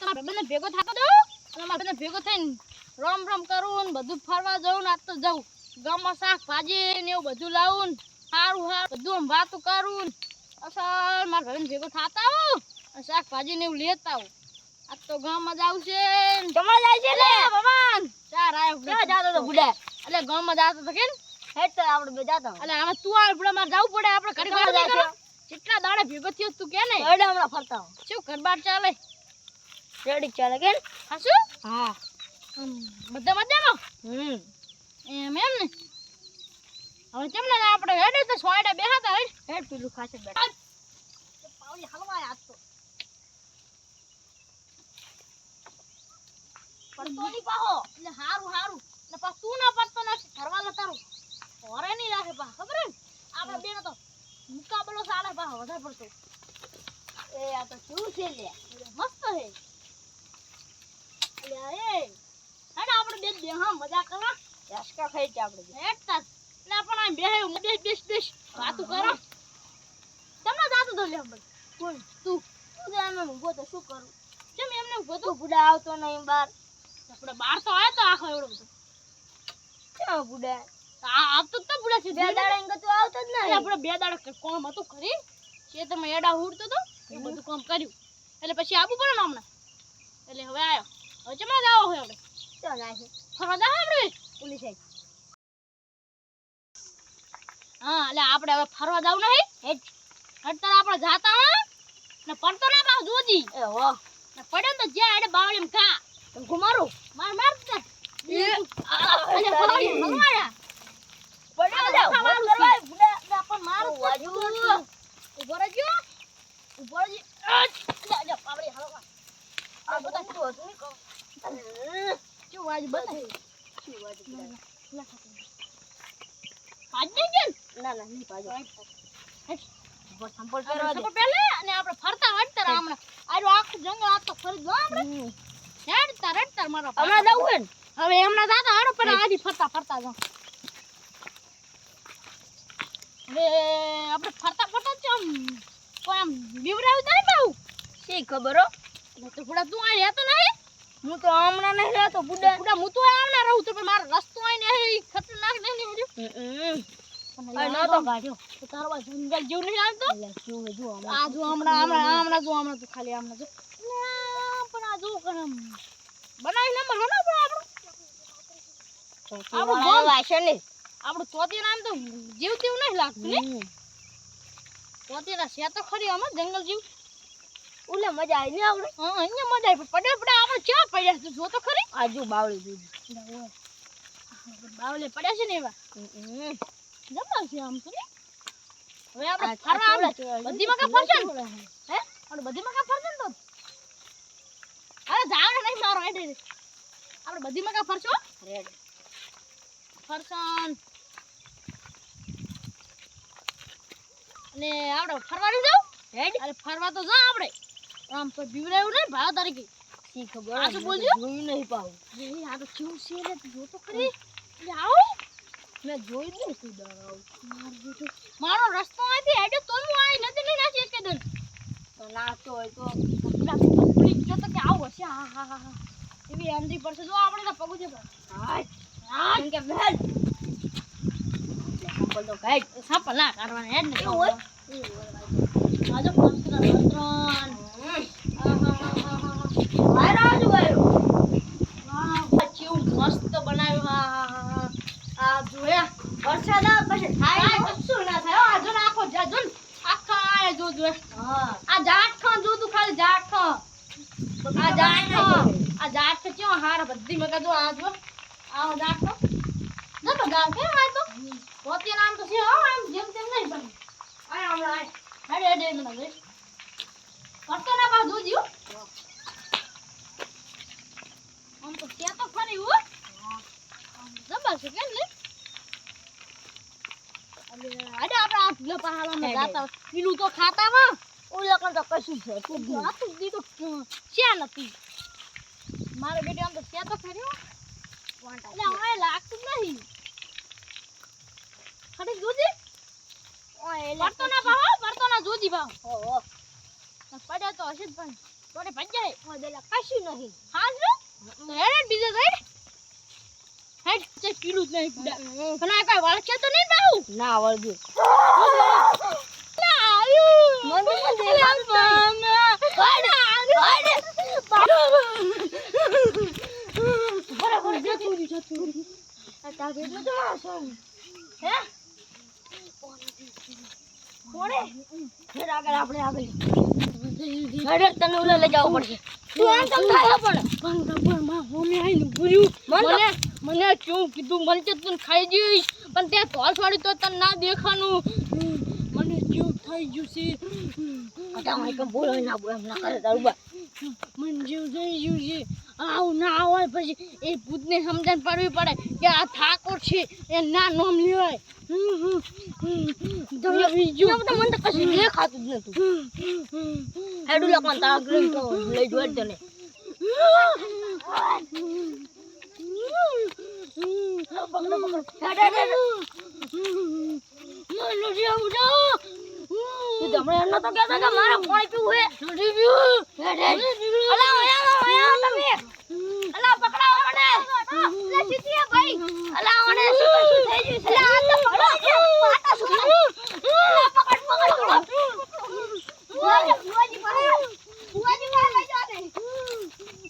તમારા બંને ભેગો થાકો દો અને મારા બંને ભેગો થઈને રમ રમ કરું ને બધું ફરવા જવું ને આજ તો જવું ગામમાં શાકભાજી ને એવું બધું લાવું સારું સારું બધું આમ વાતું કરું અસલ મારા ભાઈને ભેગો થતા આવું અને શાકભાજી ને એવું લેતા આવું આજ તો ગામમાં જ આવશે જાય છે ને ભગવાન. ચાર આયો ક્યાં જાતો તો. બુડા એટલે ગામમાં જાતો તો કે ને હેડ તો આપણે બે જાતા એટલે આમાં તું આવે પડે મારે જવું પડે. આપણે જાય છે? દાડે ભેગો થયો તું કે ને હમણાં ફરતા. શું ઘર બાર ચાલે? રેડી ચાલે કે હા. હમ, બધા મજામાં? હમ. એમ એમ ને? હવે કેમ ને આપણે હેડે તો સોયડા બેહાતા હેડ હેડ પીલું ખાશે બેટા પાવલી હલવાય આજ તો પડતો નહીં પાહો. એટલે હારું હારું. ને પા તું ના પડતો નથી ઘરવાળો તારું. ઓરે નહીં રાખે પા ખબર ને? આપણે બેનો તો મુકાબલો ચાલે પા વધારે પડતો. એ આ તો શું છે લે મસ્ત હે અલ્યા એ હેડ આપણે બે બે હા મજા કરવા ખાઈ છે આપણે તાર એટલે પણ આ બેહે બેસ બેસ બેસ. વાતું કરો. તમને જાતું તો લે કોણ તું તું જાણે ઊંઘો તો શું કરું? કેમ એમને ઊભો તો બુડા આવતો નહીં બાર. આપણે બાર તો આયા તો આખો એવડો બધો. ક્યાં બુડા? આવતો જ તો બુડા છે બે દાડા એમ તો આવતો જ નહીં. આપણે બે દાડા કોમ હતું કરી છે તમે એડા ઉડતો તો એ બધું કામ કર્યું. એટલે પછી આવું પડે ને હમણાં. એટલે હવે આવ્યો હવે ચમા જાવ હોય આપણે? ફરવા જાવ આપણે? પોલીસ હા એટલે આપણે હવે ફરવા જવું નહીં? હેડ. અત્યારે આપણે જાતા હા ને પડતો ના પાવ જોજી. એ હો. ને પડ્યો તો જ્યાં એડે બાવળીમ ખા તને ઘુમારું માર? માર દે. એ, અલે બાવળી ભગવાયા પડ્યો આ જા, બધા કરવા, છે. બુડા. એટલે પણ મારું વાજુ. ઊભો રહેજો ઊભો રહેજો અચ! લે, લે, બાવળી હાલો આ બધા શું હતું ને કો શું વાજ બતાય? ને? ના ના નહીં આજો ને? ફરતા ફરતા જાઉં હવે આપણે ફરતા ફરતા જ તારે પાવું શી ખબર હો પુડા તું આ રહેતો નહીં હું તો હમણાં નહીં રહેતો બુડા બુડા હું તો આવના રહું છું પણ મારો રસ્તો આઈને ને ખતરનાક નહીં નીવડ્યો હમ. આ નહોતો કાઢ્યો. તો તારો આ જંગલ જેવું નહીં લાગતો એટલે શું હે, જુઓ હમણાં. આ જો હમણાં હમણાં હમણાં જો હમણાં તો ખાલી હમણાં જો લે, પણ આ જો કરમ બનાવી નંબર બનાવ આપણું આપણું ગામ. વાસે નહીં. આપણું તોતી નામ તો જીવ તેવું નહીં લાગતું ને છે તો ખરી આમાં જંગલ જીવ ઓલે મજા આવી. ને આવડે હા અહીંયા મજા આવી. પડે પડે આપણે ક્યાં પડ્યા છે? જો તો ખરી. આજુ બાવળી દીધી. બાવળે પડ્યા છે ને એવા? જમા છે આમ તો હવે આપણે ફરવા આવડે બધી મકા ફરશે હે? આપણે બધી મકા ફરશે ને તો? અરે જાવ ને નહીં મારો હેડે આપણે બધી મકા ફરશો રેડ. ફરસન અને આપણે ફરવા નહીં જાવ રેડ? અરે ફરવા તો જા આપણે. આમ તો બીવરાયું ને ભાવ તારે કે? સી ખબર? આ હે, તો બોલજો. જોયું નહીં પાઉ એ આ તો કેવું છે ને જો તો ખરી. આવો. મેં જોયું જ નહીં કોઈ માર બેટો. મારો રસ્તો આથી હેડ્યો તો હું આઈ નથી લઈ નાખી એક દન. તો નાસ્તો હોય તો. પબ્લિક જો તો કે આવ હશે હા હા હા હા. એવી એન્ટ્રી પડશે. જો આપણે તો પગું છે. હા કેમ કે બેલ. એટલે તો કાઢ. સાપા ના કાઢવાના હેડ ને એવું હોય? પંચના પત્રન ત્રણ. આહાહાહાહા. બહાર આવજો બાયો. વાહ કેવું મસ્ત બનાવ્યું હા હા હા હા આ જોયા વરસાદ આવે પછી થાય કાંઈ નહીં. કશું ના થાય હો, આ જો ને આખો જા- જો ને આખા આયા જો જો હા. આ જાટ ખાં જો તું ખાલી જાટ ખાં આ જાટ ખાં આ જાટ તો ચો હાર બધી મગા જો આ જો આ જાટ ખાં જો તો ગામ કેમ આ તો પોતે નામ તો છે હો આમ જેમ તેમ નહીં બને આય હમણાં આય હાડે હાડે મને જોઈ કરતો ના પા જોજી હો આમ તો છે તો ખરી હો જબર છે કેમ ને અરે અરે આપણે આ ભૂલા પહાડોમાં હેડે. તો ખાતા ઓલા તો કશું છે તું જ નહીં. તો શ્યા નથી મારે બેટી આમ તો શ્યા તો ખરી એટલે હવે લાગતું નહીં. ખરી જોજી પડતો ના ભાવ પડતો ના જોજી ભાવ. ઓહો. પડ્યા તો હશે જ પણ ભજાય મોદેલા કશું નહીં. હા જો તો હેડ બીજે હેડ. પીલું જ નહીં આ કઈ વળખે તો નહીં બાહુ? ના વળગ્યું. તને લઈ જવું પડશે. મને મને શું કીધું, મને તું ખાઈ જઈશ પણ તે વાળી તો તને ના દેખાનું થઈ ગયું છે બોલો ના બોલો ના કરે તારું બા. મને જેવું થઈ ગયું છે આવું ના હોય પછી એ ભૂતને સમજણ પાડવી પડે કે આ ઠાકોર છે એ ના નામ લેવાય બીજું તો મને તો કશું દેખાતું જ નતું. હેડ ઓલા તારા ઘરે લઈ જવા તને. પકડો, પકડો. હેડ, હેડ, હેડ. મને જેવું તો તું તો હમણાં એમ નતો કહેતો કે મારે પાણી પીવું હે. નથી પીવું. હેડ, હેડ. અલા, ઓયા ઓયા તમે. અલા, પકડાવો મને. અલા, ભાઈ. શું થઈ ગયું છે? અલા, આ તો પકડો છે. પાટા શું થાય? અલા, પકડ, પકડ, પકડ. બુઆજી, બુઆજી, પકડ. બુઆજી, બહાર લઈ જાઓ ને.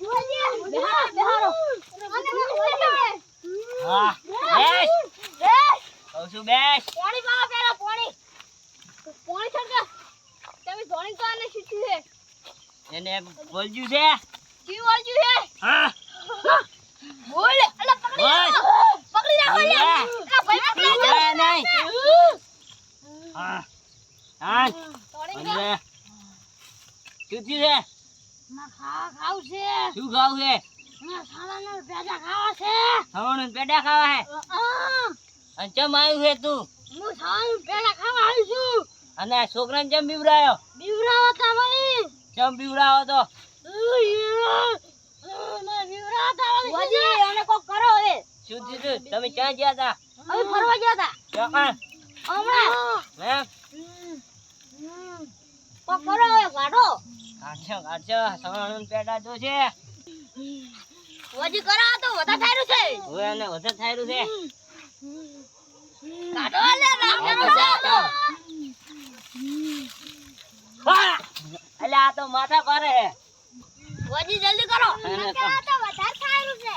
બુઆજી, બેહારો, બેહારો. અને મને લઈ જાઓ. હા બેસ. બેસ બેસ. કહું છું બેસ પાણી પાવા પહેલા, પાણી. પાણી છડકા તમે ધોણી તો આને શીખ્યું છે એને બોલજ્યું છે? કી વાળ્યું છે. હા? બોલ. અલા, પકડી. રાખો. પકડી રાખો, યાર. આ ભાઈ પકડી રાખો. નહીં. હા. હા. તોડી શું છે? ના ખાવા ખાવ છે. શું ખાવ છે? ખાવા છે. ખાવાનું પેડા ખાવા અને ચમ આવ્યું છે તું? હું પેડા ખાવા આવી છું. અને છોકરાને ચમ બીવડાયો? બીવરાવા તાવળી ચમ બીવડાવો તો? તમે ક્યાં ગયા હતા હવે ફરવા ગયા તા. ક્યાં હમણાં. હે? હવે, કાઢો. તો છે. કરો તો થાયરું છે. હવે એને વધારે થાયરું છે. કાઢો, લે, લાકડાનું છે આ તો. હા! આ તો માથા પર હે. ઓજી જલ્દી કરો. આ તો વધારે થાયરું છે.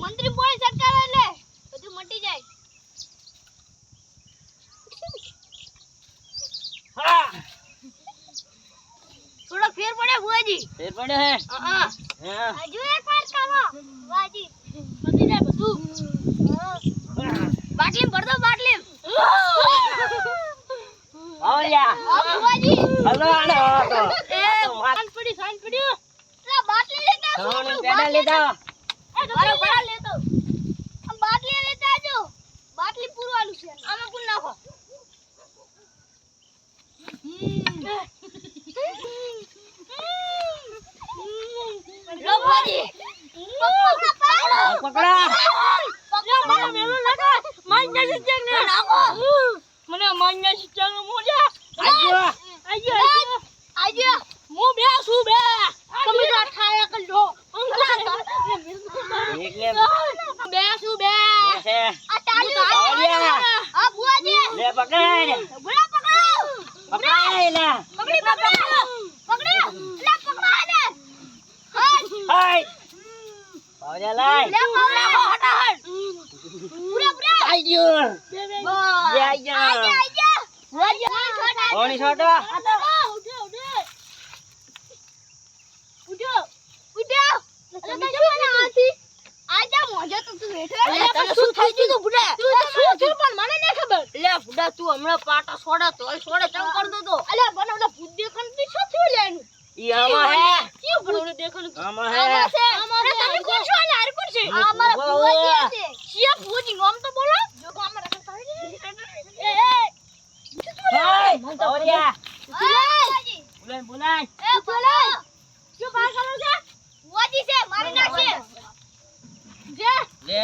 મંત્રી પોળી સરકાર એટલે બધું મટી જાય. હા! થોડો ફેર પડે બુઆજી ફેર પડે હે? હા. હજુ એક વાર કરો બુઆજી મટી જાય બધું. બાટલી ભર દો બાટલી ઓલ્યા. હલો આનો એ સાંજ પડી સાંજ પડ્યું પેલા બાટલી લેતા આવો, પેડા બાટલી એ બરો બરો લેતો આ બાટલી લેતા આવજો બાટલી પૂરવાનું છે આમાં પૂર નાખો લો બુઆજી પકડો પકડા પકડો મને મેલો લાગે માન્ય શિક્ષક ને નાખો મને માન્ય શિક્ષક મોજા આજો આજો આજો આજે હું બે છું બે તમે તો ઠાયા કરજો એકલે બે છું બે બેસે આ ટાળી ઓલ્યા આ બુઆજી લે પકડાય ને બુડા પકડો પકડાય લે પકડી પકડો પકડી લે પકડા ને હાય પાવજા લાય. લે પકડા હટાહટ પૂરા પૂરા. બે છોટો? ઉઠો ઉઠો ઉઠો. ઉઠો તો આથી આજા મોજો તો તું બેઠો. તને શું થઈ ગયું? બુડા તું શું થયું? પણ મને નહીં ખબર. લે બુડા તું હમણાં પાટા છોડે તોય છોડે ચાલ તો અલે બને ઓલા ભૂત દેખાણથી શું થયું લેનું ઈ આમાં હે કેવું ભૂત દેખાણ આમાં આમાં હે છે આમાં છે તમે કોણ છો અને હાર કોણ છે આ અમારા બુઆજી છે શિયા ભૂજી નામ તો બોલો જો ગામમાં રખડતા હોય એ એ હાય પાવજા બુઆજી બોલાય. એ બોલો શું બહાર કરો છે? બુઆજી છે મારી નાખશે જે. લે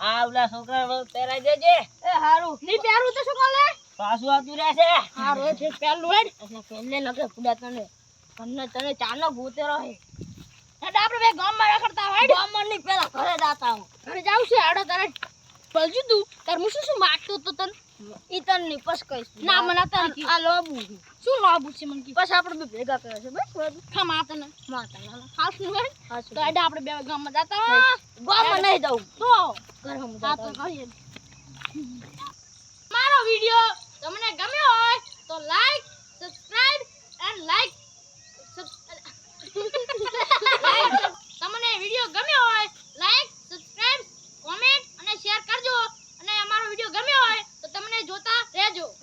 આ ઓલા છોકરા પહેરાઈ દેજે. એ હારું. ની પહેરું તો શું કરે પાછું આવતું રહેશે. હારું એ છે પહેલું હેડ. એટલે પેલે લગે પુડા તને. તને તને ચાનો ભૂતે રહે. હેડ આપણે બે ગામમાં રખડતા હોય. ગામમાં ની પેલા ઘરે જાતા હું. ઘરે જાવ છે આડો તારે પલજુ તું. તાર હું શું શું માગતો તો તને? ઈતનની પસ કઈશ ના મને તન આ લોબુ શું લોબુ છે મને પસ આપણે બે ભેગા કર્યા છે. બસ ખા માતને. માતને હાસ ને હાસ. તો આડા આપણે બે ગામમાં જાતા ગામમાં નહીં જાઉં. તો? ઘરમાં જાતા મારો વિડિયો તમને ગમ્યો હોય તો લાઈક સબસ્ક્રાઇબ એન્ડ લાઈક તમને વિડિયો ગમ્યો હોય gallo.